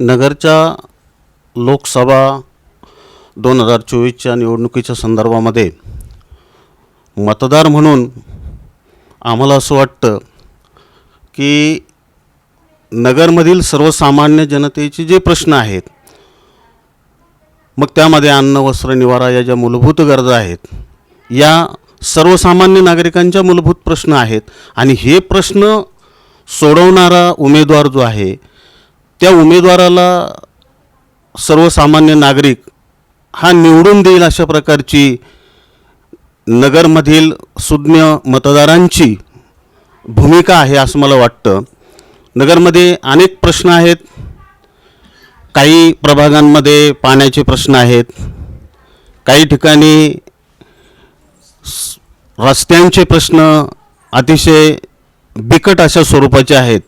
नगरच्या लोकसभा दोन हजार चोवीसच्या निवडणुकीच्या संदर्भामध्ये मतदार म्हणून आम्हाला असं वाटतं की नगरमधील सर्वसामान्य जनतेचे जे प्रश्न आहेत मग त्यामध्ये अन्न वस्त्र निवारा या ज्या मूलभूत गरजा आहेत या सर्वसामान्य नागरिकांच्या मूलभूत प्रश्न आहेत. आणि हे प्रश्न सोडवणारा उमेदवार जो आहे त्या उमेदवाराला सर्वसामान्य नागरिक हा निवडून देईल अशा प्रकारची नगरमधील सुज्ञ मतदारांची भूमिका आहे असं मला वाटतं. नगरमध्ये अनेक प्रश्न आहेत. काही प्रभागांमध्ये पाण्याचे प्रश्न आहेत. काही ठिकाणी रस्त्यांचे प्रश्न अतिशय बिकट अशा स्वरूपाचे आहेत.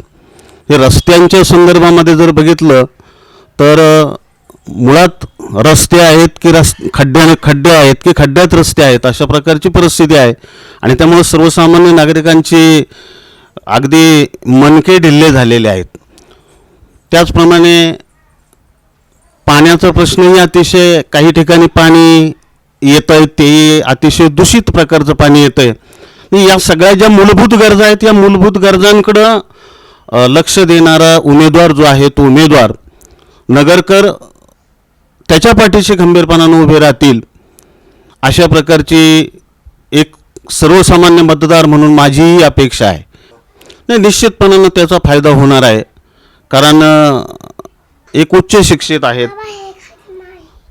हे रस्त्यांच्या संदर्भामध्ये जर बघितलं तर मुळात रस्ते आहेत की रस् खड्ड्याने खड्डे आहेत की खड्ड्यात रस्ते आहेत अशा प्रकारची परिस्थिती आहे. आणि त्यामुळे सर्वसामान्य नागरिकांची अगदी मनके ढिल्ले झालेले आहेत. त्याचप्रमाणे पाण्याचा प्रश्नही अतिशय काही ठिकाणी पाणी येतं आहे ते अतिशय दूषित प्रकारचं पाणी येतं आहे या सगळ्या ज्या मूलभूत गरजा आहेत या मूलभूत गरजांकडं लक्ष देणारा उमेदवार जो आहे तो उमेदवार. नगरकर त्याच्या पाठीशी खंबीरपणानं उभे राहतील. अशा प्रकारची एक सर्वसामान्य मतदार म्हणून माझीही अपेक्षा आहे. नाही निश्चितपणानं त्याचा फायदा होणार आहे. कारण एक उच्च शिक्षित आहेत.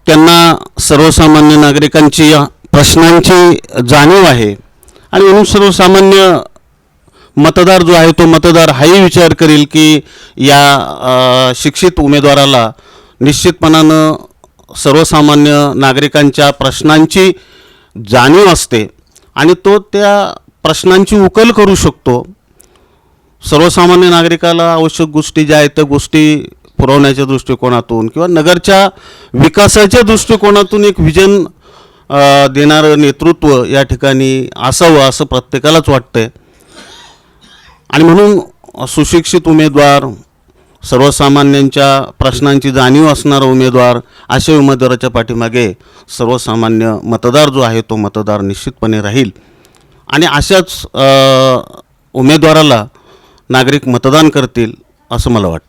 त्यांना सर्वसामान्य नागरिकांची प्रश्नांची जाणीव आहे. आणि म्हणून सर्वसामान्य मतदार जो आहे तो मतदार हाही विचार करेल की या शिक्षित उमेदवाराला निश्चितपणानं सर्वसामान्य नागरिकांच्या प्रश्नांची जाणीव असते आणि तो त्या प्रश्नांची उकल करू शकतो. सर्वसामान्य नागरिकाला आवश्यक गोष्टी ज्या आहेत त्या गोष्टी पुरवण्याच्या दृष्टिकोनातून किंवा नगरच्या विकासाच्या दृष्टिकोनातून एक व्हिजन देणारं नेतृत्व या ठिकाणी असावं असं प्रत्येकालाच वाटतंय. आणि म्हणून सुशिक्षित उमेदवार सर्वसामान्यांच्या प्रश्नांची जाणीव असणारा उमेदवार अशा उमेदवाराच्या पाठीमागे सर्वसामान्य मतदार जो आहे तो मतदार निश्चितपणे राहील. आणि अशाच उमेदवाराला नागरिक मतदान करतील असं मला वाटतं.